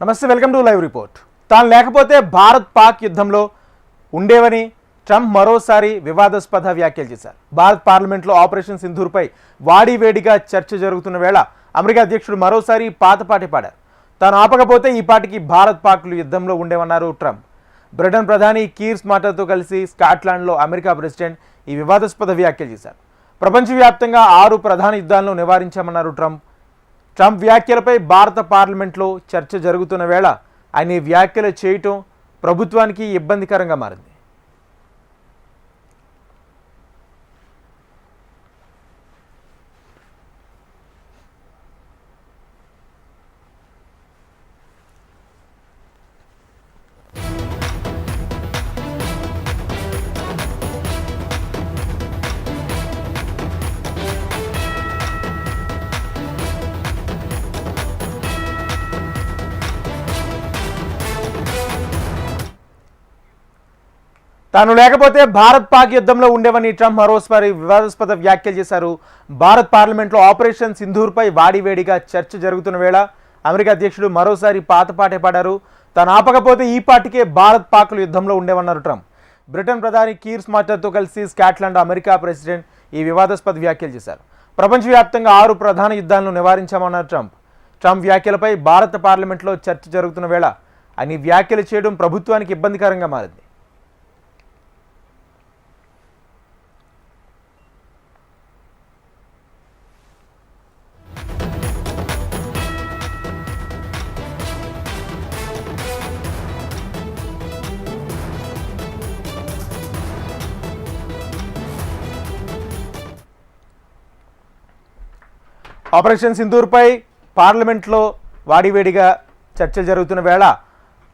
నమస్తే welcome to live report. తాను లేకపోతే భారత్ పాక్ యుద్ధంలో ఉండేవని ట్రంప్ మరోసారి వివాదాస్పద వ్యాఖ్యలు చేశారు. భారత్ పార్లమెంట్లో ఆపరేషన్ సింధూర్పై వాడివేడిగా చర్చ జరుగుతున్న వేళ అమెరికా అధ్యక్షుడు మరోసారి పాతపాటి పాడారు. తాను ఆపకపోతే ఈ పాటికి భారత్ పాక్లు యుద్ధంలో ఉండేవన్నారు ట్రంప్. బ్రిటన్ ప్రధాని కీర్ మాటర్తో కలిసి స్కాట్లాండ్లో అమెరికా ప్రెసిడెంట్ ఈ వివాదాస్పద వ్యాఖ్యలు చేశారు. ప్రపంచవ్యాప్తంగా ఆరు ప్రధాన యుద్ధాలను నివారించామన్నారు ట్రంప్. ట్రంప్ వ్యాఖ్యలపై భారత పార్లమెంట్లో చర్చ జరుగుతున్న వేళ ఆయన ఈ వ్యాఖ్యలు చేయటం ప్రభుత్వానికి ఇబ్బందికరంగా మారింది. తాను లేకపోతే భారత్ పాక్ యుద్ధంలో ఉండేవని ట్రంప్ మరోసారి వివాదాస్పద వ్యాఖ్యలు చేశారు. భారత్ పార్లమెంట్లో ఆపరేషన్ సింధూర్పై వాడివేడిగా చర్చ జరుగుతున్న వేళ అమెరికా అధ్యక్షుడు మరోసారి పాతపాటే పాడారు. తాను ఆపకపోతే ఈ పాటికే భారత్ పాకులు యుద్ధంలో ఉండేవన్నారు ట్రంప్. బ్రిటన్ ప్రధాని కీర్ స్మార్టర్తో కలిసి స్కాట్లాండ్ అమెరికా ప్రెసిడెంట్ ఈ వివాదాస్పద వ్యాఖ్యలు చేశారు. ప్రపంచవ్యాప్తంగా ఆరు ప్రధాన యుద్ధాలను నివారించామన్నారు ట్రంప్. ట్రంప్ వ్యాఖ్యలపై భారత పార్లమెంట్లో చర్చ జరుగుతున్న వేళ అని వ్యాఖ్యలు చేయడం ప్రభుత్వానికి ఇబ్బందికరంగా మారింది. ఆపరేషన్ సింధూర్పై పార్లమెంట్లో వాడివేడిగా చర్చలు జరుగుతున్న వేళ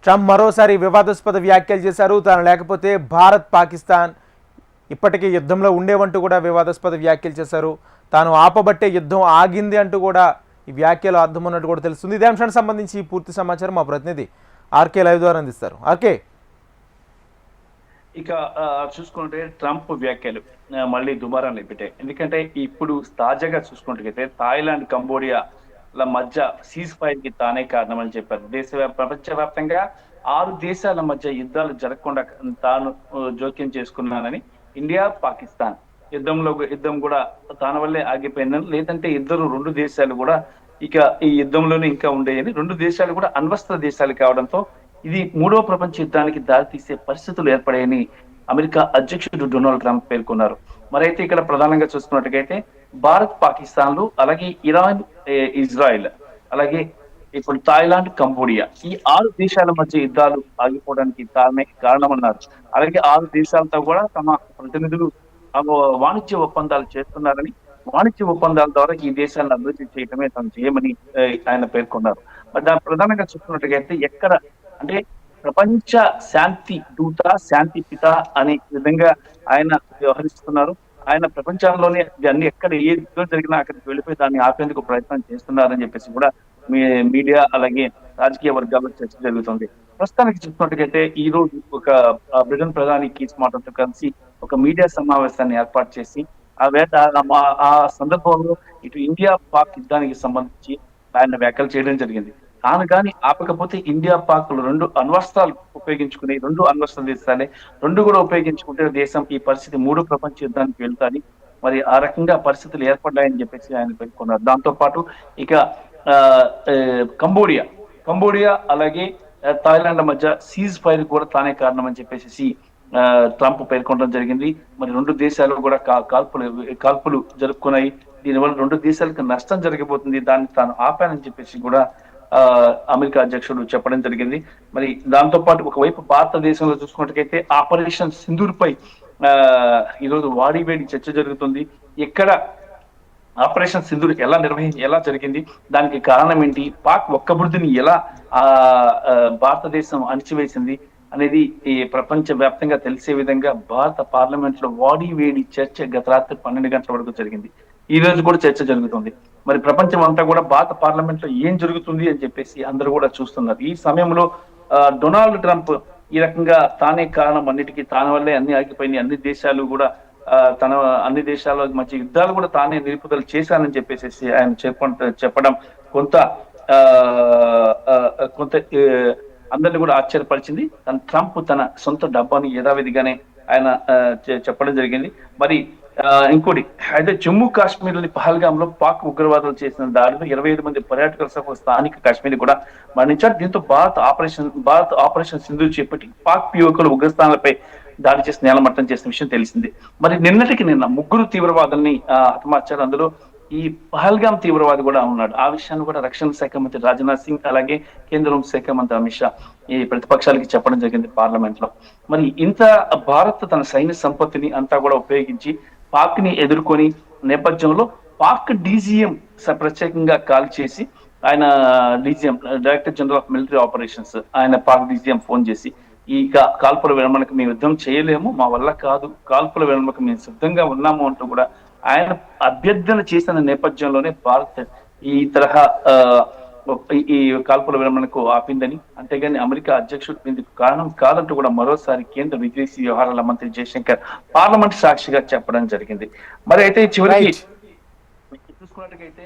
ట్రంప్ మరోసారి వివాదాస్పద వ్యాఖ్యలు చేశారు. తాను లేకపోతే భారత్ పాకిస్తాన్ ఇప్పటికే యుద్ధంలో ఉండేవంటూ కూడా వివాదాస్పద వ్యాఖ్యలు చేశారు. తాను ఆపబట్టే యుద్ధం ఆగింది అంటూ కూడా ఈ వ్యాఖ్యలు అర్థం ఉన్నట్టు కూడా తెలుస్తుంది. ఇదే అంశానికి సంబంధించి పూర్తి సమాచారం మా ప్రతినిధి ఆర్కే లైవ్ ద్వారా అందిస్తారు. ఆర్కే ఇక చూసుకుంటే ట్రంప్ వ్యాఖ్యలు మళ్ళీ దుమారం లేపెట్టాయి ఎందుకంటే ఇప్పుడు తాజాగా చూసుకుంటే థాయిలాండ్ కంబోడియా ల మధ్య సీజ్ ఫైర్కి తానే కారణం అని చెప్పారు. దేశ ప్రపంచవ్యాప్తంగా ఆరు దేశాల మధ్య యుద్ధాలు జరగకుండా తాను జోక్యం చేసుకున్నానని ఇండియా పాకిస్తాన్ యుద్ధంలో యుద్ధం కూడా తన వల్లే ఆగిపోయిందని లేదంటే ఇద్దరు రెండు దేశాలు కూడా ఇక ఈ యుద్ధంలోనే ఇంకా ఉండేయని రెండు దేశాలు కూడా అణ్వస్త్ర దేశాలు కావడంతో ఇది మూడవ ప్రపంచ యుద్ధానికి దారితీసే పరిస్థితులు ఏర్పడాయని అమెరికా అధ్యక్షుడు డొనాల్డ్ ట్రంప్ పేర్కొన్నారు. మరైతే ఇక్కడ ప్రధానంగా చూసుకున్నట్టుగైతే భారత్ పాకిస్తాన్లు అలాగే ఇరాన్ ఇజ్రాయెల్ అలాగే ఇప్పుడు థాయిలాండ్ కంబోడియా ఈ ఆరు దేశాల మధ్య యుద్ధాలు ఆగిపోవడానికి కారణమే కారణమన్నారు. అలాగే ఆరు దేశాలతో కూడా తమ ప్రతినిధులు ఆ వాణిజ్య ఒప్పందాలు చేస్తున్నారని వాణిజ్య ఒప్పందాల ద్వారా ఈ దేశాలను అభివృద్ధి చేయడమే తాను చేయమని ఆయన పేర్కొన్నారు. దాని ప్రధానంగా చూసుకున్నట్టుగైతే ఎక్కడ అంటే ప్రపంచ శాంతి దూత శాంతి పిత అనే విధంగా ఆయన వ్యవహరిస్తున్నారు. ఆయన ప్రపంచంలోనే అన్ని ఎక్కడ ఏ యుద్ధం జరిగినా అక్కడికి వెళ్ళిపోయి దాన్ని ఆపేందుకు ప్రయత్నం చేస్తున్నారని చెప్పేసి కూడా మీ- మీడియా అలాగే రాజకీయ వర్గాల్లో చర్చ జరుగుతుంది. ప్రస్తుతానికి చూసినట్టుకైతే ఈ రోజు ఒక బ్రిటన్ ప్రధాని కీస్ మాటలతో కలిసి ఒక మీడియా సమావేశాన్ని ఏర్పాటు చేసి ఆ వేట ఆ- ఆ సందర్భంలో ఇటు ఇండియా పాక్ యుద్ధానికి సంబంధించి ఆయన వ్యాఖ్యలు చేయడం జరిగింది. తాను కానీ ఆపకపోతే ఇండియా పాక్ రెండు అణ్వస్త్రాలు ఉపయోగించుకుని రెండు అణ్వస్త్ర దేశాలే రెండు కూడా ఉపయోగించుకుంటే దేశం ఈ పరిస్థితి మూడు ప్రపంచ యుద్ధానికి వెళ్తాది. మరి ఆ రకంగా పరిస్థితులు ఏర్పడ్డాయని చెప్పేసి ఆయన పేర్కొన్నారు. దాంతో పాటు ఇక ఆ, కంబోడియా. కంబోడియా అలాగే థాయిలాండ్ మధ్య సీజ్ ఫైర్ కూడా తానే కారణం అని చెప్పేసి ఆ, ట్రంప్ పేర్కొనడం జరిగింది. మరి రెండు దేశాలు కూడా కాల్పులు కాల్పులు జరుపుకున్నాయి. దీనివల్ల రెండు దేశాలకు నష్టం జరగబోతుంది దాన్ని తాను ఆపానని చెప్పేసి కూడా అమెరికా అధ్యక్షుడు చెప్పడం జరిగింది. మరి దాంతో పాటు ఒకవైపు భారతదేశంలో చూసుకున్నట్టుకైతే ఆపరేషన్ సింధూర్పై ఆ, ఈరోజు వాడివేడి చర్చ జరుగుతుంది. ఎక్కడ ఆపరేషన్ సింధూర్ ఎలా నిర్వహించి ఎలా జరిగింది? దానికి కారణం ఏంటి? పాక్ ఒక్కబుద్ధిని ఎలా ఆ ఆ, భారతదేశం అణిచివేసింది అనేది ఈ ప్రపంచ వ్యాప్తంగా తెలిసే విధంగా భారత పార్లమెంట్లో వాడి వేడి చర్చ గత రాత్రి పన్నెండు గంటల వరకు జరిగింది. ఈ రోజు కూడా చర్చ జరుగుతుంది. మరి ప్రపంచం అంతా కూడా భారత పార్లమెంట్లో ఏం జరుగుతుంది అని చెప్పేసి అందరూ కూడా చూస్తున్నారు. ఈ సమయంలో డొనాల్డ్ ట్రంప్ ఈ రకంగా తానే కారణం అన్నిటికీ తాన వల్లే అన్ని ఆగిపోయినాయి. అన్ని దేశాలు కూడా తన అన్ని దేశాల మధ్య యుద్ధాలు కూడా తానే నిలుపుదల చేశానని చెప్పేసి ఆయన చెప్పడం కొంత ఆ, కొంత అందరిని కూడా ఆశ్చర్యపరిచింది. తన ట్రంప్ తన సొంత డబ్బాని యథావిధిగానే ఆయన ఆ, చె- చెప్పడం జరిగింది. మరి ఇంకోటి అయితే జమ్మూ కాశ్మీర్లోని పహల్గామ్లో పాక్ ఉగ్రవాదులు చేసిన దాడిలో ఇరవై ఐదు మంది పర్యాటకుల సహా స్థానిక కాశ్మీర్ కూడా మరణించారు. దీంతో భారత్ ఆపరేషన్ భారత్ ఆపరేషన్ సింధు చేపట్టి పాక్ యువకులు ఉగ్రస్థానాలపై దాడి చేసి నేలమట్టం చేసిన విషయం తెలిసింది. మరి నిన్నటికి నిన్న ముగ్గురు తీవ్రవాదుల్ని హతమార్చారు. అందులో ఈ పహల్గామ్ తీవ్రవాది కూడా ఉన్నాడు. ఆ విషయాన్ని కూడా రక్షణ శాఖ మంత్రి రాజ్నాథ్ సింగ్ అలాగే కేంద్ర శాఖ మంత్రి అమిత్ షా ఈ ప్రతిపక్షాలకి చెప్పడం జరిగింది పార్లమెంట్లో మరి ఇంత భారత్ తన సైన్య సంపత్తిని అంతా కూడా ఉపయోగించి పాక్ని ఎదుర్కొని నేపథ్యంలో పాక్ డీజీఎం ప్రత్యేకంగా కాల్ చేసి ఆయన DGM director general of military operations ఆయన పాక్ డీజీఎం ఫోన్ చేసి ఈ కాల్పుల విరమణకు మేము యుద్ధం చేయలేము మా వల్ల కాదు కాల్పుల విరమణకు మేము సిద్ధంగా ఉన్నాము అంటూ కూడా ఆయన అభ్యర్థన చేసిన నేపథ్యంలోనే భారత్ ఈ తరహా ఈ- కాల్పుల విరమణకు ఆపిందని అంతేగాని అమెరికా అధ్యక్షుడు ఇందుకు కారణం కాదంటూ కూడా మరోసారి కేంద్ర విదేశీ వ్యవహారాల మంత్రి జయశంకర్ పార్లమెంట్ సాక్షిగా చెప్పడం జరిగింది మరి అయితే చివరికి. చూసుకున్నట్టుగైతే